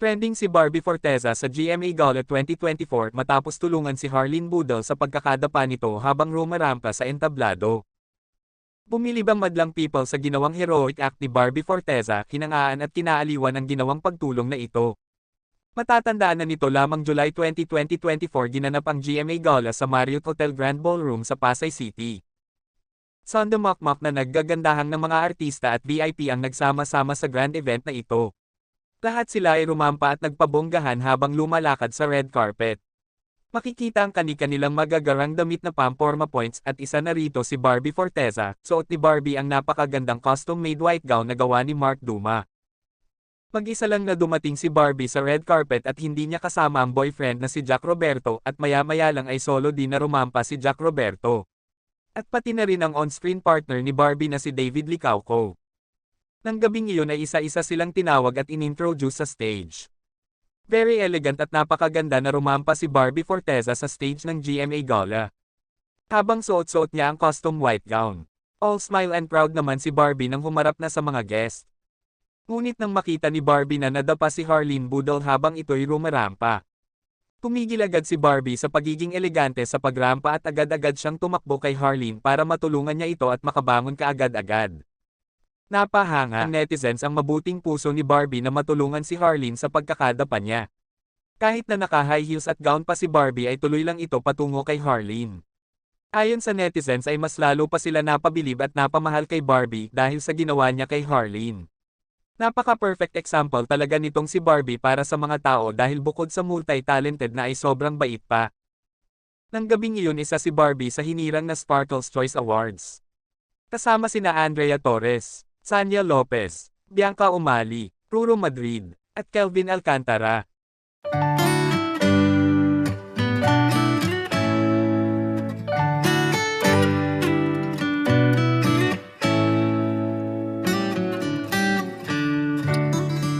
Trending si Barbie Forteza sa GMA Gala 2024 matapos tulungan si Harleen Budel sa pagkakadapa nito habang rumarampa sa entablado. Bumili bang madlang people sa ginawang heroic act ni Barbie Forteza, hinangaan at kinaaliwan ang ginawang pagtulong na ito. Matatandaan na nito lamang July 20, 2024 ginanap ang GMA Gala sa Marriott Hotel Grand Ballroom sa Pasay City. Sondamakmak na naggagandahang ng mga artista at VIP ang nagsama-sama sa grand event na ito. Lahat sila ay rumampa at nagpabonggahan habang lumalakad sa red carpet. Makikita ang kani-kanilang magagarang damit na pamporma points at isa na rito si Barbie Forteza, suot ni Barbie ang napakagandang custom-made white gown na gawa ni Mark Duma. Mag-isa lang na dumating si Barbie sa red carpet at hindi niya kasama ang boyfriend na si Jack Roberto at maya-maya lang ay solo din na rumampa si Jack Roberto. At pati na rin ang on-screen partner ni Barbie na si David Licauco. Nang gabing iyon ay isa-isa silang tinawag at inintroduce sa stage. Very elegant at napakaganda na rumampa si Barbie Forteza sa stage ng GMA Gala. Habang suot-suot niya ang custom white gown. All smile and proud naman si Barbie nang humarap na sa mga guest. Ngunit nang makita ni Barbie na nadapa si Harleen Budol habang ito'y rumarampa. Tumigil agad si Barbie sa pagiging elegante sa pagrampa at agad-agad siyang tumakbo kay Harleen para matulungan niya ito at makabangon kaagad-agad. Napahanga ang netizens ang mabuting puso ni Barbie na matulungan si Harleen sa pagkakadapa niya. Kahit na naka-high heels at gown pa si Barbie ay tuloy lang ito patungo kay Harleen. Ayon sa netizens ay mas lalo pa sila napabilib at napamahal kay Barbie dahil sa ginawa niya kay Harleen. Napaka-perfect example talaga nitong si Barbie para sa mga tao dahil bukod sa multi-talented na ay sobrang bait pa. Nang gabing iyon isa si Barbie sa hinirang na Sparkles Choice Awards. Kasama sina Andrea Torres, Sanya Lopez, Bianca Umali, Ruro Madrid, at Kelvin Alcantara.